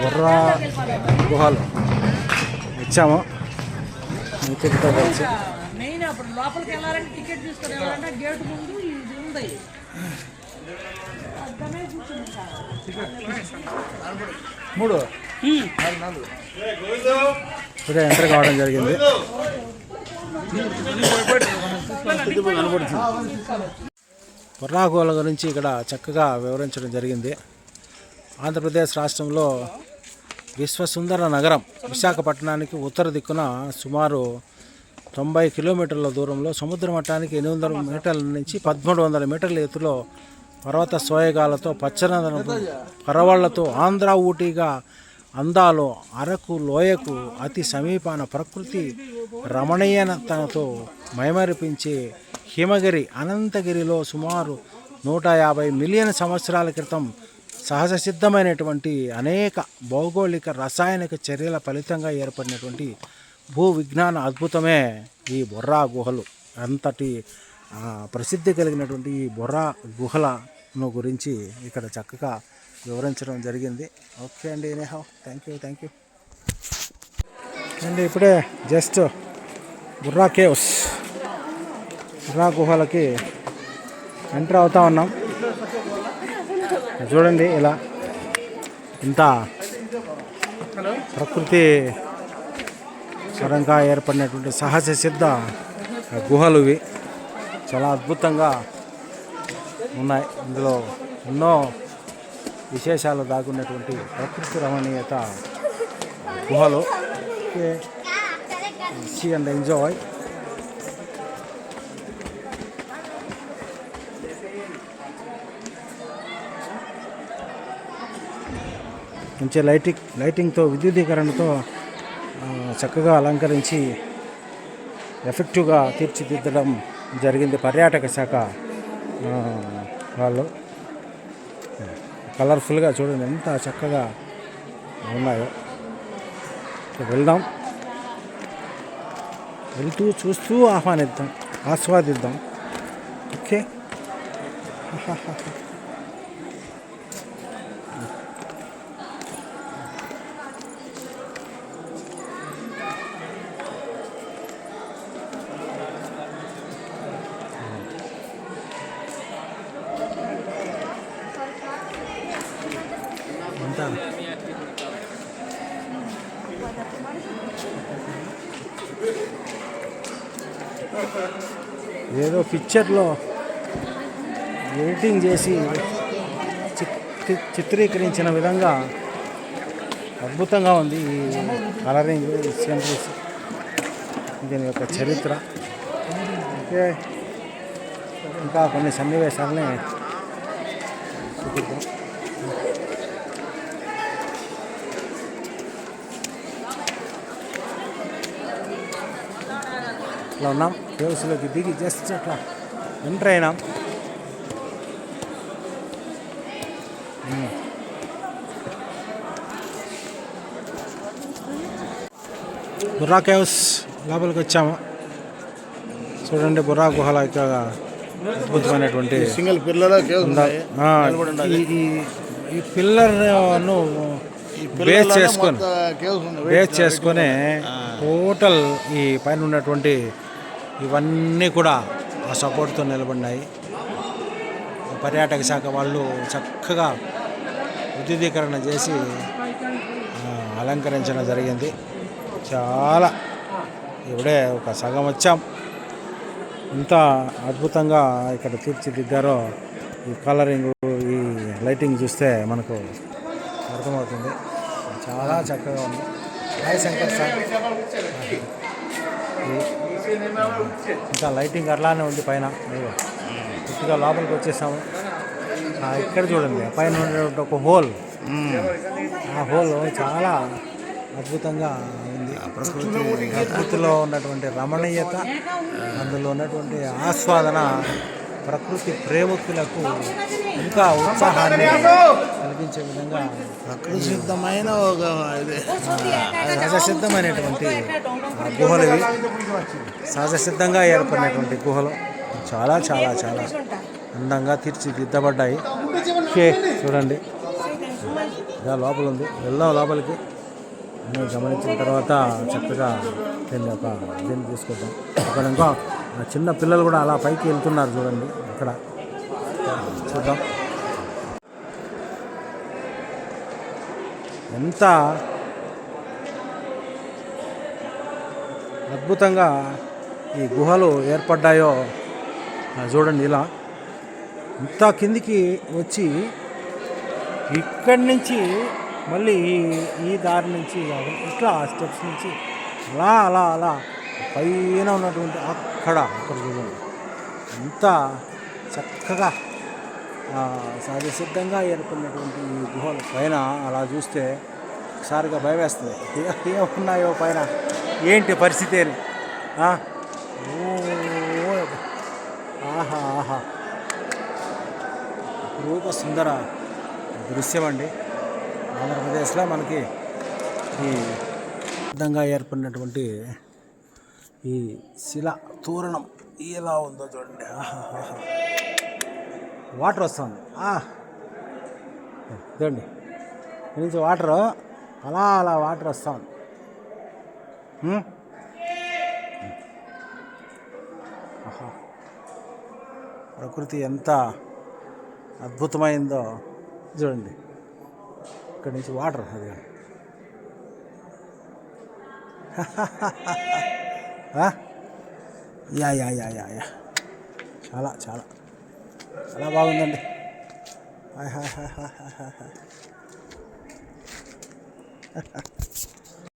బొర్రా గుహలు. వచ్చాము మిత్రులతో కలిసి మెయిన్ అప్పుడు లోపలికి వెళ్ళాలంటే టికెట్ తీసుకొని వెళ్ళాలంటే గేట్ ముందు ఇది ఉంది. మూడు. ఇప్పుడే ఎంటర్ కావడం జరిగింది. బొర్రాగోల గురించి ఇక్కడ చక్కగా వివరించడం జరిగింది. ఆంధ్రప్రదేశ్ రాష్ట్రంలో విశ్వసుందర నగరం విశాఖపట్నానికి ఉత్తర దిక్కున సుమారు తొంభై కిలోమీటర్ల దూరంలో సముద్ర మట్టానికి ఎనిమిది వందల మీటర్ల నుంచి పదమూడు వందల మీటర్ల ఎత్తులో పర్వత సోయగాలతో పచ్చనందన పరవాళ్ళతో ఆంధ్ర ఊటీగా అందాలు అరకు లోయకు అతి సమీపాన ప్రకృతి రమణీయతతో మైమరిపించే హిమగిరి అనంతగిరిలో సుమారు నూట యాభై మిలియన్ సంవత్సరాల క్రితం సహజ సిద్ధమైనటువంటి అనేక భౌగోళిక రసాయనిక చర్యల ఫలితంగా ఏర్పడినటువంటి భూ విజ్ఞాన అద్భుతమే ఈ బొర్రా గుహలు. అంతటి ప్రసిద్ధి కలిగినటువంటి ఈ బొర్రా గుహలను గురించి ఇక్కడ చక్కగా వివరించడం జరిగింది. ఓకే అండి Neha thank you thank you. అండి ఇప్పుడే జస్ట్ బుర్రా కేవ్స్. బుర్రా గుహలకి ఎంటర్ అవుతా ఉన్నాం. చూడండి ఇలా ఇంత ప్రకృతి పరంగా ఏర్పడినటువంటి సహజ సిద్ధ గుహలు ఇవి. చాలా అద్భుతంగా ఉన్నాయి. ఇందులో ఎన్నో విశేషాలు దాగున్నటువంటి ప్రకృతి రమణీయత గుహలు. సీ అండ్ ఎంజాయ్ మంచి లైటింగ్ లైటింగ్తో విద్యుదీకరణతో చక్కగా అలంకరించి ఎఫెక్టివ్గా తీర్చిదిద్దడం జరిగింది పర్యాటక శాఖ వాళ్ళు. కలర్ఫుల్గా చూడండి ఎంత చక్కగా ఉన్నాయో. వెళ్దాం. వెళ్తూ చూస్తూ ఆహ్వానిద్దాం ఆస్వాదిద్దాం. ఓకే అంతా ఏదో పిక్చర్లో ఎడిటింగ్ చేసి చిత్- చిత్రీకరించిన విధంగా అద్భుతంగా ఉంది ఈ కలరింగ్ సెంట్రీస్ దీని యొక్క చరిత్ర. ఓకే. ఇంకా కొన్ని సన్నివేశాలని చూపిద్దాం. ఇట్లా ఉన్నాం. కేవ్స్లోకి దిగి జస్ట్ అట్లా ఎంటర్ అయినాం. బుర్రా కేవ్స్ లోపలికి వచ్చాము. చూడండి బుర్రా గుహల యొక్క అద్భుతమైనటువంటి సింగిల్ పిల్లల ఆ, ఈ పిల్లర్ను బేస్ చేసుకొని బేస్ చేసుకొని టోటల్ ఈ పైన ఉన్నటువంటి ఇవన్నీ కూడా ఆ సపోర్ట్తో నిలబడినాయి. పర్యాటక శాఖ వాళ్ళు చక్కగా విద్యుదీకరణ చేసి అలంకరించడం జరిగింది. చాలా ఇప్పుడే ఒక సగం వచ్చాం. ఇంత అద్భుతంగా ఇక్కడ తీర్చిదిద్దారో ఈ కలరింగ్ ఈ లైటింగ్ చూస్తే మనకు అర్థమవుతుంది. చాలా చక్కగా ఉంది. Hi Shankar sir. ఇంకా లైటింగ్ అట్లానే ఉంది పైన. పూర్తిగా లోపలికి వచ్చేసాము. ఇక్కడ చూడండి పైన ఉన్నటువంటి ఒక హోల్ ఆ హోల్ చాలా అద్భుతంగా ఉంది. ప్రకృతిలో ఉన్నటువంటి రమణీయత అందులో ఉన్నటువంటి ఆస్వాదన ప్రకృతి ప్రేమికులకు ఇంకా ఉత్సాహాన్ని కలిగించే విధంగా ప్రకృతి సిద్ధమైన ఒక ఇది సహజసిద్ధమైనటువంటి ఆ గుహలు ఇవి. సహజసిద్ధంగా ఏర్పడినటువంటి గుహలు చాలా చాలా చాలా అందంగా తీర్చిదిద్దబడ్డాయి. ఓకే చూడండి. ఇలా లోపల ఉంది. వెళ్దాం లోపలికి. అన్నీ గమనించిన తర్వాత చక్కగా దీన్ని ఒక దీన్ని తీసుకొద్దాం. అక్కడ ఇంకో చిన్న పిల్లలు కూడా అలా పైకి వెళ్తున్నారు చూడండి. అక్కడ చూద్దాం. ఎంత అద్భుతంగా ఈ గుహలు ఏర్పడ్డాయో చూడండి ఇలా. ఇంత కిందికి వచ్చి ఇక్కడి నుంచి మళ్ళీ ఈ ఈ దారి నుంచి ఇట్లా స్టెప్స్ నుంచి అలా అలా అలా పైన ఉన్నటువంటి అక్కడ అక్కడ చూడండి. ఎంత చక్కగా ఆ, సహజ సిద్ధంగా ఏర్పడినటువంటి ఈ గుహల పైన అలా చూస్తే ఒకసారిగా భయం వేస్తుంది ఏమున్నాయో పైన? ఏంటి పరిస్థితి అని? ఆహా ఆహా. రూప సుందర దృశ్యం అండి. ఆంధ్రప్రదేశ్లో మనకి ఈ సిద్ధంగా ఏర్పడినటువంటి ఈ శిల తోరణం ఎలా ఉందో చూడండి. ఆహా ఆహా. వాటర్ వస్తుంది. ఆ. ఇదండి. నుంచి వాటర్. అలా అలా వాటర్ వస్తుంది. ప్రకృతి ఎంత అద్భుతమైందో చూడండి. ఇక్కడి నుంచి వాటర్ అది yeah yeah yeah yeah yeah. చాలా చాలా. అలా బాగుందండి. Hi hi hi hi hi hi hi.